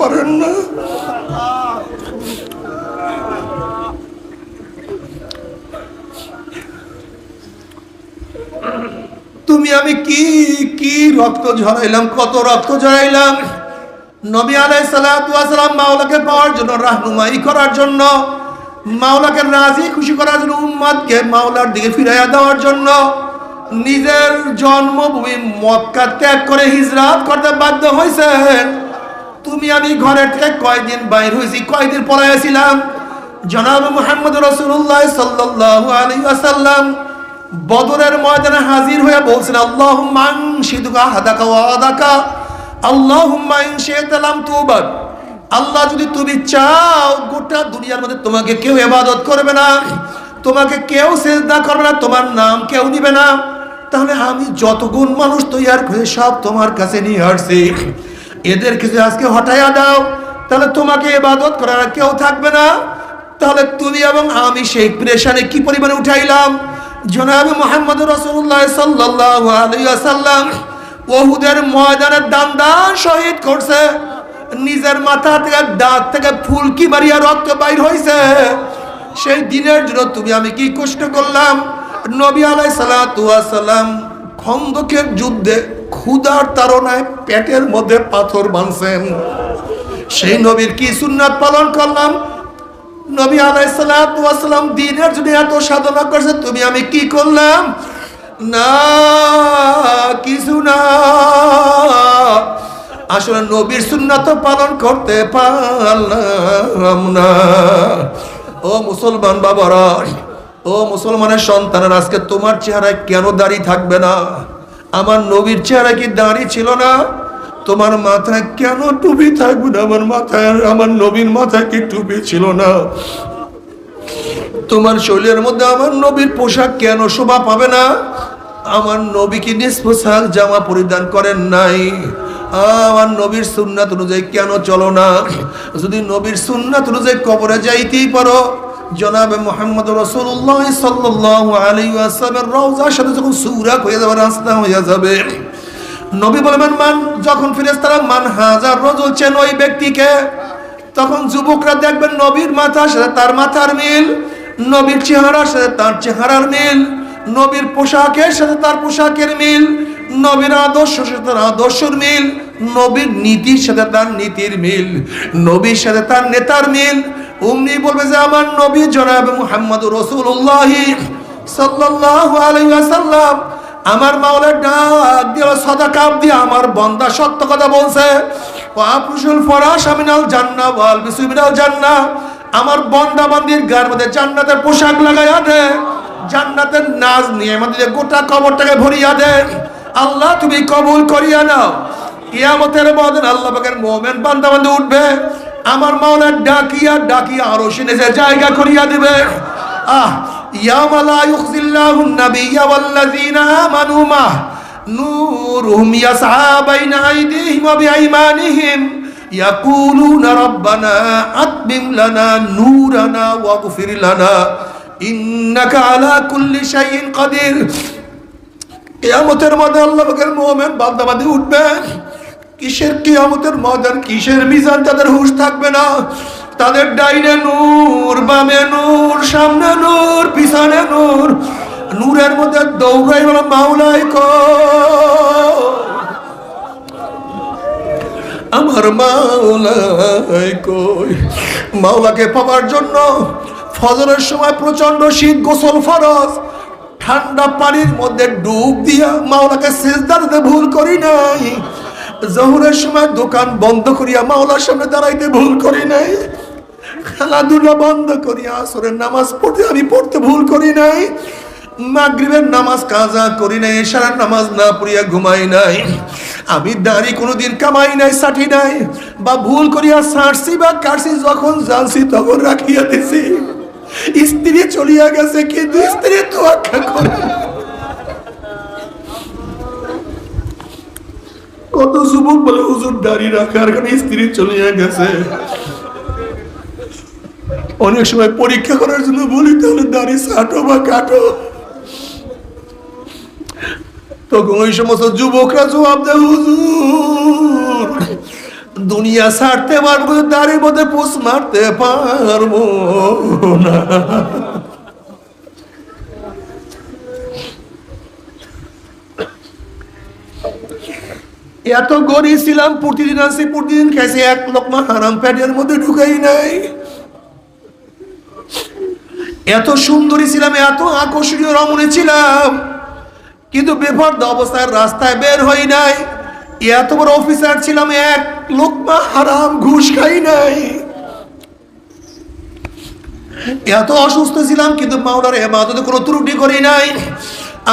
পারেন না। তুমি আমি কি কি রক্ত ঝরাইলাম, কত রক্ত ঝরাইলাম? নবী আলাই সালাম মাওলাকে পাওয়ার জন্য, রাহনুমাই করার জন্য, মাওলাকে রাজি, খুশি করার জন্য, উম্মাদকে মাওলার দিকে ফিরাইয়া দেওয়ার জন্য, নিজের জন্মভূমি মক্কা ত্যাগ করে হিজরাত করতে বাধ্য হয়েছেন তুমি আমি ঘরের থেকে কয়দিন বাইর হয়েছি, কয়দিন পলাইছিলাম জনাব মোহাম্মদ রসুল্লাহ সাল্লাহ আলী আসাল্লাম বদরের ময়দানে হাজির হয়ে বলছেন আল্লাহ মান সিদুকা হাদাকা ওয়াদাকা আল্লাহ মাইন শেতালাম তুবাদ। আল্লাহ যদি তুমি চাও, গোটা দুনিয়ার মধ্যে তোমাকে কেউ ইবাদত করবে না, তোমাকে কেউ সেজদা করবে না, তোমার নাম কেউ নিবে না। তাহলে আমি যত গুণ মানুষ তৈয়ার করে সব তোমার কাছে নিয়ে আসছি। এদের কিছু আজকে হটাইয়া দাও, তাহলে তোমাকে এবাদত করার কেউ থাকবে না। তাহলে তুমি এবং আমি সেই প্রেশানে কি পরিমাণে উঠাইলাম? জনাব মোহাম্মদ রসুল্লাহ সাল্লাহ আলাইসাল্লাম ওহুদের ময়দানের দান দান শহীদ করছে। নিজের মাথা থেকে, দাঁত থেকে ফুলকি মারিয়া রক্ত বাইর হয়েছে সেই দিনের জন্য তুমি আমি কি কষ্ট করলাম? নবী আলাই সালাম খন্দকের যুদ্ধে ক্ষুদার তারনায় পেটের মধ্যে পাথর বাঁধছেন সেই নবীর কি সুন্নাত পালন করলাম? নবী আলাইসালাম দিনের জন্য এত সাধনা করছে, তুমি আমি কি করলাম? না, কিছু না। আসলে নবীর সুন্নাত পালন করতে পারলাম না। ও মুসলমান বাবারা, ও মুসলমানের সন্তানের, আজকে তোমার চেহারায় কেন দাঁড়িয়ে থাকবে না? আমার নবীর চেহারা কি দাঁড়ি ছিল না? তোমার মাথায় কেন টুপি থাকবে না? আমার মাথায় আমার নবীর মাথায় কি টুপি ছিল না? তোমার শরীরের মধ্যে আমার নবীর পোশাক কেন শোভা পাবে না? আমার নবী কি নিজ জামা পরিধান করেন নাই? আমার নবীর সুন্নাত অনুযায়ী কেন চলো না? যদি নবীর সুন্নাত অনুযায়ী কবরে যাইতেই পারো জনাবে মোহাম্মদ রসুল্লাহ সাল্লাহ আলী আসলামের রওজার সাথে যখন সুরাক হয়ে যাবে রাস্তা হয়ে যাবে, নবী বলবেন, মান যখন ফিরেস্তারা মান হাজার রজুল চেন ওই ব্যক্তিকে, তখন যুবকরা দেখবেন নবীর মাথার সাথে তার মাথার মিল, নবীর চেহারার সাথে তার চেহারার মিল, নবীর পোশাকের সাথে তার পোশাকের মিল, নবীর আদর্শ সাথে তার আদর্শের মিল, নবীর নীতির সাথে তার নীতির মিল, নবীর সাথে তার নেতার মিল উমনি বলবে যে আমার নবী জনাব মুহাম্মদ রসুল্লাহি সাল্লাল্লাহু আলাইহি ওয়াসাল্লাম, আমার মাওলার ডাক দিয়ে সদা কাপ দিয়ে আমার বন্দা সত্য কথা বলছে। আপুসুল ফরাস আমিনাল জান্না ওয়াল বিসমিনাল জান্না আমার বন্দা বান্দির গার মধ্যে জান্নাতের পোশাক লাগাইয়া দে। জান্নাতের নাজ নিয়ে আমাদের গোটা কবরটাকে ভরিয়া দে। আল্লাহ, তুমি কবুল করিয়া নাও। কিয়ামতের মদিন আল্লাহ পাকের মোমেন বান্দা বান্দা উঠবে। আমার মাওলার ডাকিয়া ডাকিয়া আরো সিনে জায়গা করিয়া দিবে আহ يوم لا يخزي الله النبي والذين آمنوا معه نورهم يسعى بين أيديهم وبأيمانهم يقولون ربنا أتمم لنا نورنا واغفر لنا إنك على كل شيء قدير কিয়ামতের মধ্যে আল্লাহ পাকের মোহামেন বান্দাবাদি উঠবে কিসের কি কিয়ামতের ময়দান? কিসের মিজান? তাদের হুশ থাকবে না। তাদের ডাইনে নূর, বামে নূর, সামনে নূর, পিছনে নূর। নূরের মধ্যে দৌড়াই বলো, মাওলাই কো। আমার মাওলাই কই? মাওলাকে পাওয়ার জন্য ফজরের সময় প্রচণ্ড শীত, গোসল ফরজ। ঠান্ডা পানির মধ্যে ডুব দিয়া মাওলাকে সেজদা দিতে ভুল করি নাই। জহুরের সময় দোকান বন্ধ করিয়া মাওলার সামনে দাঁড়াইতে ভুল করি নাই। খেলাধুলা বন্ধ করিয়া আসরের নামাজ পড়তে আমি পড়তে ভুল করি নাই। মাগরিবের নামাজ কাজা করি নাই এশারার নামাজ না পড়িয়া ঘুমাই নাই। আমি দাড়ি কোনোদিন কামাই নাই সাঠি নাই। বা ভুল করিয়া সারছি বা কাটছি, যখন জানছি তখন রাখিয়া দিছি। স্ত্রী চলিয়া গেছে, কিন্তু স্ত্রী তো আখ্যা করে। কত যুবক বলে হুজুর দাড়ি রাখার কারণে স্ত্রী চলে গেছে। অনেক সময় পরীক্ষা করার জন্য বলি, তাহলে দাড়ি ছাটো বা কাটো? তখন ওই সমস্ত যুবকরা জবাব দেয়, হুজুর, দুনিয়া ছাড়তে পারব দাড়ির মধ্যে পোষ মারতে পারব না। এত গরিব ছিলাম, প্রতিদিন আসি প্রতিদিন খাইছি এক লোকমা হারাম প্যাটের মধ্যে ঢুকাই নাই। এত সুন্দরী ছিলাম, এত আকর্ষণীয় রমণী ছিলাম, কিন্তু বেফর্দ অবস্থায় রাস্তায় বের হই নাই। এত বড় অফিসার ছিলাম, এক লোকমা হারাম ঘুষ খাই নাই। এত অসুস্থ ছিলাম, কিন্তু মাওলার এ এবাদতে কোনো ত্রুটি করি নাই।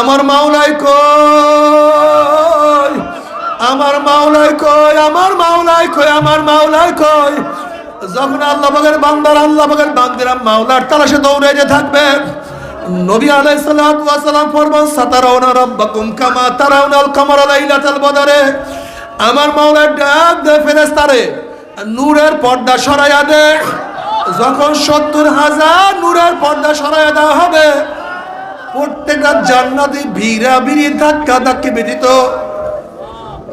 আমার মাওলায় কই আমার মাওলাই কই আমার মাওলাই কই আমার মাওলাই কই যখন আল্লাহ বাগের বান্দার, আল্লাহ বাগের বান্দিরা মাওলার তালাশে দৌড়াইতে থাকবে, নবী ওয়াস সালাম ফরমান, সাতারাউনা রাব্বাকুম কামা তারাউনাল কামারা লাইলাতাল বদরে। আমার মাওলার ডাক দে ফেরেশতারে, নূরের পর্দা সরাইয়া দে। যখন সত্তর হাজার নূরের পর্দা সরাইয়া দেওয়া হবে, প্রত্যেকটা জান্নাতি ভিড়া ভিড়ি ধাক্কা ধাক্কি ব্যতীত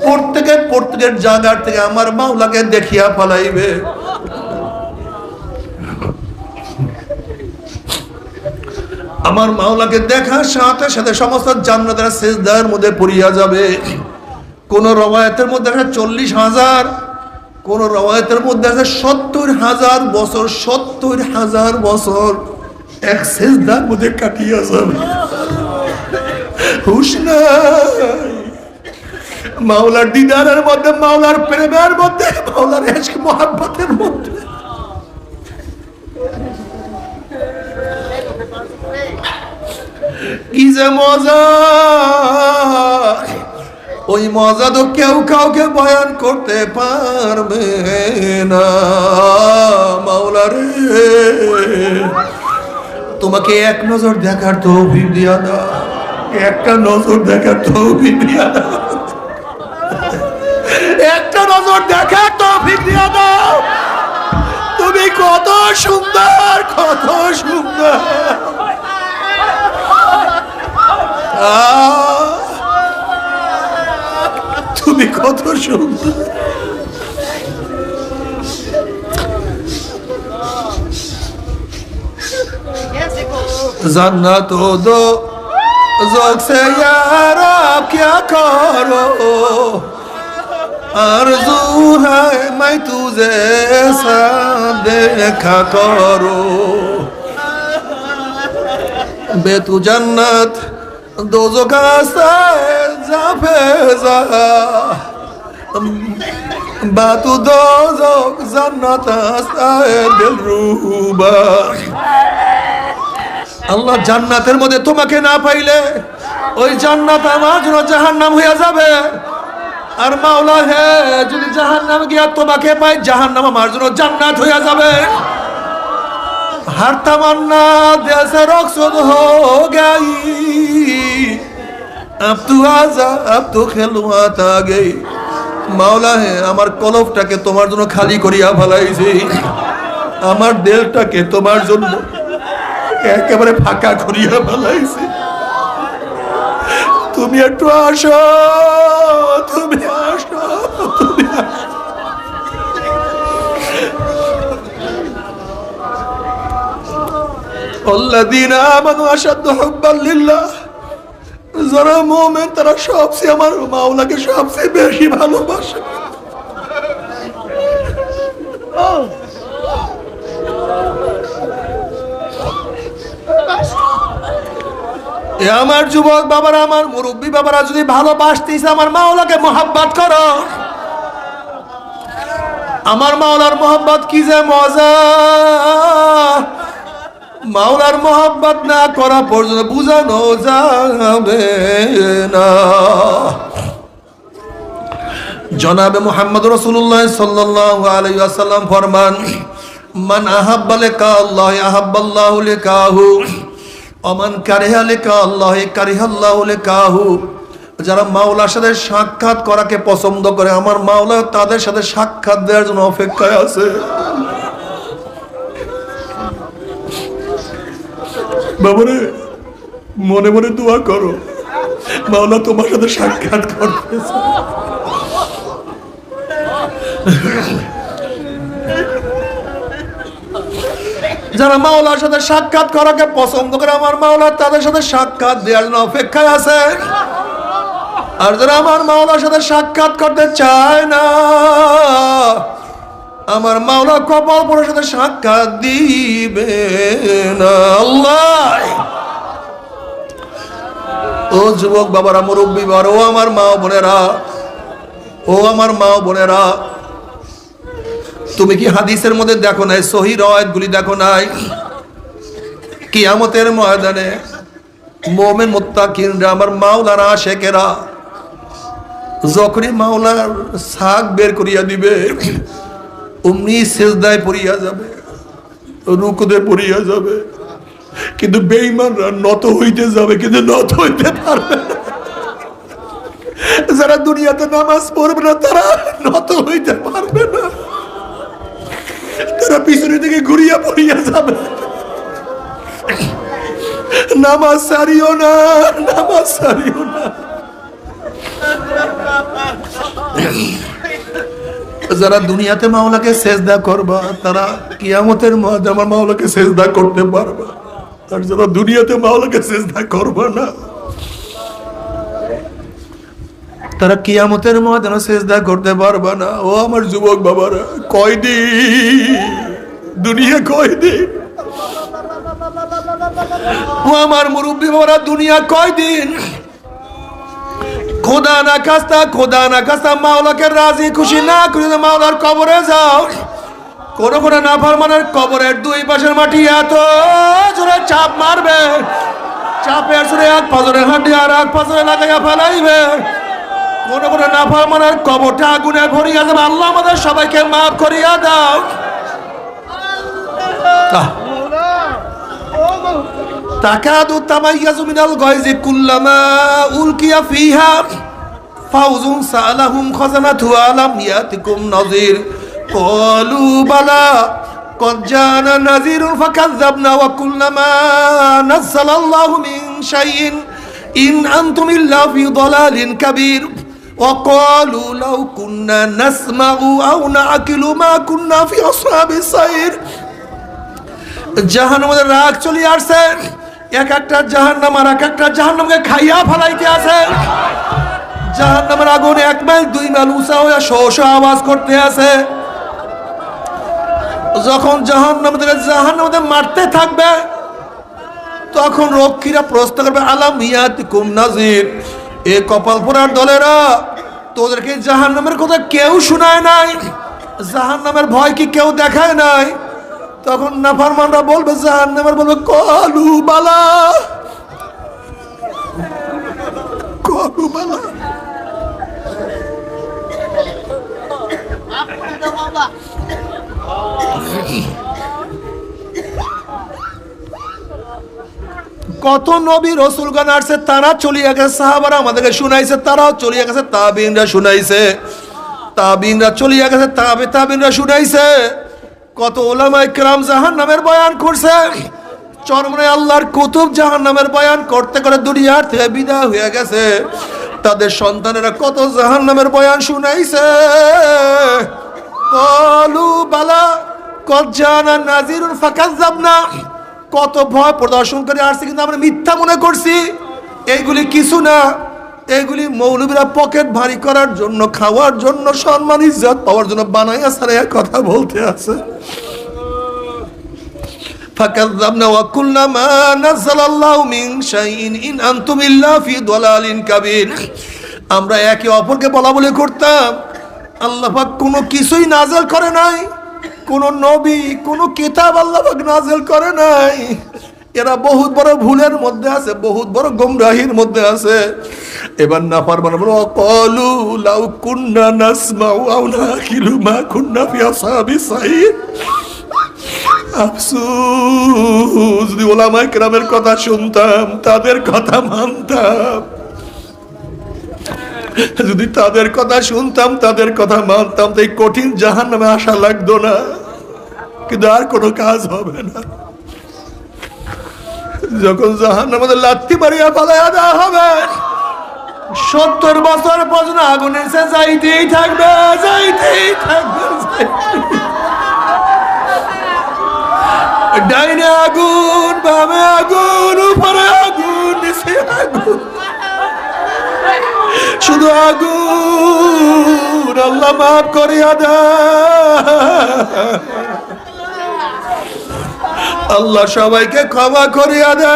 প্রত্যেকে প্রত্যেকের জায়গার থেকে আমার মাওলাকে দেখিয়া ফলাইবে। আমার মাওলাকে দেখার সাথে সাথে সমস্ত জান্নাতের শেষদার মধ্যে পড়িয়া যাবে। কোন রবায়তের মধ্যে আছে চল্লিশ হাজার, কোন রবায়তের মধ্যে আছে সত্তর হাজার বছর, সত্তর হাজার বছর এক শেষদার মধ্যে কাটিয়া যাবে। নাই মাওলার দিদারের মধ্যে, মাওলার প্রেমের মধ্যে, মাওলার এসক মহাব্বতের মধ্যে। কি যে মজা! ওই মজা তো কেউ কাউকে বয়ান করতে পারবে না মাওলা রে। তোমাকে এক নজর দেখার তো দাও, একটা নজর দেখার তো একটা নজর দেখার তো দিয়া দাও তুমি কত সুন্দর কত সুন্দর আহ, তুমি কত সুন্দর जन्नत दो जोक से यार आप क्या करो आरज़ू है मैं तुझे ऐसा देखा करो बे तू जन्नत दो जो का जा फेजा बातू दो जो जन्नत आस्ताए दिल रूबा আল্লাহ জান্নাতের মধ্যে তোমাকে না পাইলে ওই জান্নাত আমার জন্য জাহান নাম হইয়া যাবে আর মাওলা হে, যদি জাহান নামে গিয়া তোমাকে পাই জাহান নাম আমার জন্য জান্নাত হইয়া যাবে। হার তামান্না দেশে রক্সদ হো গাই। আপ তু আজা আপ তু খেলুয়া তা মাওলা হে, আমার কলফটাকে তোমার জন্য খালি করিয়া ফেলাইছি। আমার দেহটাকে তোমার জন্য একেবারে ফাঁকা করিয়া ফেলাইছি। তুমি একটু আসো, তুমি الذين آمنوا أشد حبا لله যারা মোমেন তারা সবচেয়ে আমার মাওলাকে সবচেয়ে বেশি ভালোবাসে এ আমার যুবক বাবারা আমার মুরব্বী বাবারা যদি ভালোবাসতিস আমার মাওলাকে মোহাব্বত করো আমার মাওলার মোহাব্বত কি যে মজা মাওলার মোহাব্বত না করা পর্যন্ত বুঝানো যাবে না। জনাবে মোহাম্মদ রসুল্লাহ সাল্লাহ আলাইসাল্লাম ফরমান, মান আহাব্বা লেকা আল্লাহ আহাব্বাল্লাহু লেকাহু, অমান কারিহা লেকা আল্লাহ কারিহাল্লাহু লেকাহু। যারা মাওলার সাথে সাক্ষাৎ করাকে পছন্দ করে, আমার মাওলা তাদের সাথে সাক্ষাৎ দেওয়ার জন্য অপেক্ষায় আছে। বাবারে, মনে মনে দোয়া করো। মাওলা তোমার সাথে সাক্ষাৎ করতেছে যারা মাওলার সাথে সাক্ষাৎ করাকে পছন্দ করে, আমার মাওলা তাদের সাথে সাক্ষাৎ দেওয়ার জন্য অপেক্ষায় আছে আর যারা আমার মাওলার সাথে সাক্ষাৎ করতে চায় না আমার মাওলা কপাল পরের সাথে সাক্ষাৎ দিবে না আল্লাহ। ও যুবক বাবারা, মুরব্বী বার ও আমার মা বোনেরা, ও আমার মা বোনেরা, তুমি কি হাদিসের মধ্যে দেখো নাই, সহি রয়াতগুলি দেখো নাই? কিয়ামতের ময়দানে মোমেন মুত্তাকিনরা, আমার মাওলারা শেখেরা যখনই মাওলার শাক বের করিয়া দিবে অমনি সেজদায় পড়িয়া যাবে রুকুদে পড়িয়া যাবে। কিন্তু বেইমানরা নত হইতে যাবে, কিন্তু নত হইতে পারবে যারা দুনিয়াতে নামাজ পড়বে না, তারা নত হইতে পারবে না। তারা পিছনে থেকে ঘুরিয়া পড়িয়া যাবে। নামাজ সারিও না, নামাজ সারিও না। যারা দুনিয়াতে মাওলাকে সেজদা করবা, তারা কিয়ামতের মধ্যে আমার মাওলাকে সেজদা করতে পারবা। আর যারা দুনিয়াতে মাওলাকে সেজদা করবা না, তারা কিয়ামতের ময়দানে সেজদা করতে পারবা না। ও আমার যুবক বাবারা, কয়দিন? দুনিয়া কয়দিন? ও আমার মুরব্বী বাবারা, দুনিয়া কয়দিন? খোদা না কাস্তা খোদা না কাস্তা মাওলাকে রাজি, খুশি না করে মাওলার কবরে যাও। কোন কোন নাফরমানের কবরের দুই পাশের মাটি এত জোরে চাপ মারবে। চাপের জোরে এক পাজরে হাঁটি আর এক পাজরে লাগাইয়া ফেলাইবে। কোন কোন নাফরমানের কবরটা আগুনে ভরিয়া যাবে। আল্লাহ আমাদের সবাইকে মাফ করিয়া দাও। আহ তাকাদু তামাইয়াজু মিনাল গায়জি কুল্লামা উলকিয়া ফিহা ফাউজুন সালাহুম খাজানাতু আলাম ইয়াতিকুম নাযির ক্বালু বালা قد جاءنا نذير فكذبنا وقلنا ما نزل الله من شيء إن أنتم إلا في ضلال كبير وقالوا لو كنا نسمع أو نعقل ما كنا في أصحاب السير জাহান্নামের রাগ চলে আসছে এক একটা জাহান্নাম আর এক একটা জাহান্নামকে খাইয়া ফেলাইতে আছে। জাহান্নামের আগুন এক মাইল, দুই মাইল উঁচা হয়ে শো আওয়াজ করতে আছে। যখন জাহান্নাম থেকে জাহান্নাম মারতে থাকবে, তখন রক্ষীরা প্রশ্ন করবে, আলাম ইয়াত কুম নাজির? এ কপাল পোড়ার দলেরা, তোদেরকে জাহান্নামের কথা কেউ শোনায় নাই। জাহান্নামের ভয় কি কেউ দেখায় নাই? তখন নাফারমানরা বলবে, জাহান্নামের বলবে, কলু বালা। কলু বালা। কত নবী রসুলগণ আসছে তারা চলিয়ে গেছে, সাহাবারা আমাদেরকে শুনাইছে, তারাও চলিয়ে গেছে, তাবিনরা শুনাইছে। তাবিনরা চলিয়ে গেছে, তাবে তাবিনরা শুনাইছে। কত ওলামাই কেরাম জাহান নামের বয়ান করছে। চরমনে আল্লাহর কুতুব জাহান নামের বয়ান করতে করে দুনিয়ার থেকে বিদায় হয়ে গেছে। তাদের সন্তানেরা কত জাহান নামের বয়ান শুনাইছে। কলু বালা কত জানা নাজিরুন ফাকাজ্জাব না কত ভয় প্রদর্শন করে আসছে কিন্তু আমরা মিথ্যা মনে করছি। এইগুলি কিছু না। এইগুলি মৌলবীরা পকেট ভারী করার জন্য খাওয়ার জন্য সম্মান ইজ্জত পাওয়ার জন্য বানাইয়া সারাইয়া কথা বলতে আছে فكذبنا وقلنا ما نزل الله من شيء إن أنتم إلا في ضلال كبير আমরা একে অপরকে বলা বলে করতাম আল্লাহ পাক কোনো কিছুই নাজেল করে নাই কোন নবী কোন কিতাব আল্লাহ পাক নাজেল করে নাই এরা বহুত বড় ভুলের মধ্যে আছে, বহুত বড় গোমরাহির মধ্যে আছে। এবার না পারবার বলো কলু লাউ কুন্না নাসমাউ আও নাকিলু মা কুন্না ফি আসহাবি সাইদ। আফসোস, যদি ওলামায়ে কেরামের কথা শুনতাম, তাদের কথা মানতাম। যদি তাদের কথা শুনতাম, তাদের কথা মানতাম তো এই কঠিন জাহান নামে আসা লাগতো না। কিন্তু আর কোনো কাজ হবে না। যখন জাহান নামে লাত্তি মারিয়া পালাইয়া দেওয়া হবে, সত্তর বছর পর্যন্ত আগুনের সে যাইতেই থাকবে যাইতেই থাকবে ডাইনে আগুন, বামে আগুন, উপরে আগুন, নিচে আগুন। শুধু আগুন, আল্লাহ মাফ করিয়া দা আল্লাহ সবাইকে ক্ষমা করিয়া দা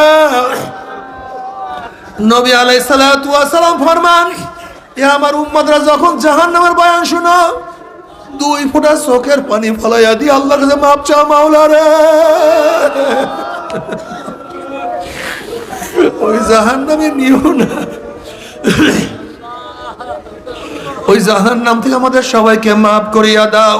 নবী আলাই সালাম ফরমান, এ আমার উম্মাদরা যখন জাহান নামের বয়ান শুনো, দুই ফোঁটা চোখের পানি ফলাইয়া দিয়ে আল্লাহর কাছে মাপ চা মাওলা রে ওই জাহান নামে নিও না। ওই জাহান নাম থেকে আমাদের সবাইকে মাফ করিয়া দাও।